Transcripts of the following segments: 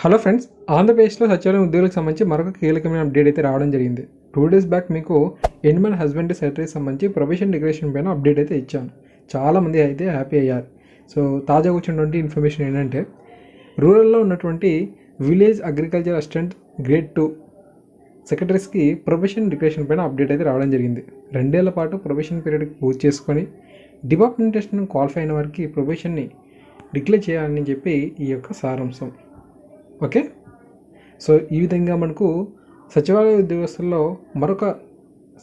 Hello friends ఆంధ్రప్రదేశ్లో సచివాలయం ఉద్యోగులకు సంబంధించి మరొక కీలకమైన అప్డేట్ అయితే రావడం జరిగింది. టూ డేస్ బ్యాక్ మీకు ఎనిమల్ హస్బెండరీ సెక్రటరీకి సంబంధించి ప్రొఫెషన్ డిక్లరేషన్ పైన అప్డేట్ అయితే ఇచ్చాను. చాలామంది అయితే హ్యాపీ అయ్యారు. సో తాజాగా వచ్చినటువంటి ఇన్ఫర్మేషన్ ఏంటంటే రూరల్లో ఉన్నటువంటి village agriculture assistant grade two సెక్రటరీస్కి profession declaration పైన అప్డేట్ అయితే రావడం జరిగింది. రెండేళ్ళ పాటు ప్రొఫెషన్ పీరియడ్ పూర్తి చేసుకొని డిపార్ట్మెంటేషన్ క్వాలిఫై అయిన వారికి ప్రొఫెషన్ని డిక్లేర్ చేయాలని చెప్పి ఈ యొక్క సారాంశం. ఓకే? సో ఈ విధంగా మనకు సచివాలయ ఉద్యోగస్తుల్లో మరొక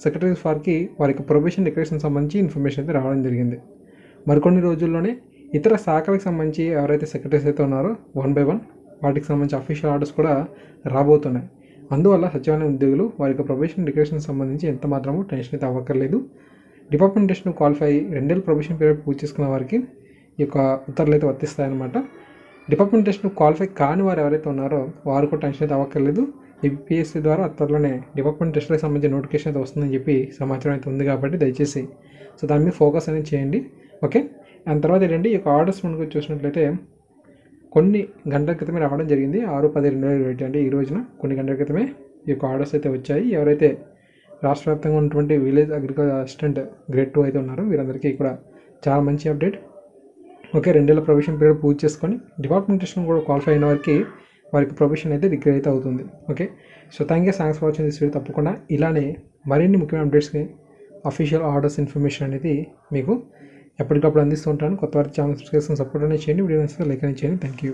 సెక్రటరీస్ వారికి వారికి ప్రొఫెషన్ డిక్లరేషన్ సంబంధించి ఇన్ఫర్మేషన్ అయితే రావడం జరిగింది. మరికొన్ని రోజుల్లోనే ఇతర శాఖలకు సంబంధించి ఎవరైతే సెక్రటరీస్ అయితే ఉన్నారో వన్ బై వన్ వాటికి సంబంధించి అఫీషియల్ ఆర్డర్స్ కూడా రాబోతున్నాయి. అందువల్ల సచివాలయ ఉద్యోగులు వారి యొక్క ప్రొఫెషన్ డిక్లరేషన్ సంబంధించి ఎంత మాత్రమూ టెన్షన్ అయితే అవ్వక్కర్లేదు. డిపార్ట్మెంటేషన్ క్వాలిఫై రెండేళ్ళు ప్రొఫెషన్ పీరియడ్ పూర్తి చేసుకున్న వారికి ఈ యొక్క ఉత్తర్వులు అయితే వర్తిస్తాయన్నమాట. డిపార్ట్మెంట్ టెస్ట్ను క్వాలిఫై కాని వారు ఎవరైతే ఉన్నారో వారు కూడా టెన్షన్ అయితే అవ్వక్కర్లేదు. ఏపీఎస్సీ ద్వారా త్వరలోనే డిపార్ట్మెంట్ టెస్ట్లకు సంబంధించిన నోటిఫికేషన్ అయితే వస్తుందని చెప్పి సమాచారం అయితే ఉంది కాబట్టి దయచేసి సో దాని మీద ఫోకస్ అనేది చేయండి. ఓకే? దాని తర్వాత ఏంటంటే ఈ యొక్క ఆర్డర్స్ మనకు చూసినట్లయితే కొన్ని గంటల క్రితమే రావడం జరిగింది. ఆరు పది రెండు వేల ఇరవై అంటే ఈ రోజున కొన్ని గంటల క్రితమే ఈ యొక్క ఆర్డర్స్ అయితే వచ్చాయి. ఎవరైతే రాష్ట్ర వ్యాప్తంగా ఉన్నటువంటి village agriculture assistant grade two అయితే ఉన్నారో వీరందరికీ కూడా చాలా మంచి అప్డేట్. ఓకే రెండేళ్ళ ప్రొఫెషన్ పీరియడ్ పూర్తి చేసుకొని డిపార్ట్మెంటేషన్ కూడా క్వాలిఫై అయిన వారికి వారికి ప్రొఫెషన్ అయితే డిగ్రీ అయితే అవుతుంది. Okay so thank you thanks for watching this video తప్పకుండా ఇలానే మరిన్ని ముఖ్యమైన అప్డేట్స్కి అఫీషియల్ ఆర్డర్స్ ఇన్ఫర్మేషన్ అనేది మీకు ఎప్పటికప్పుడు అందిస్తూ ఉంటాను. కొత్త వారి ఛానల్ సబ్స్క్రైబ్ సపోర్ట్ అనేది చేయండి. వీడియో నచ్చితే లైక్ అనేది చేయండి. Thank you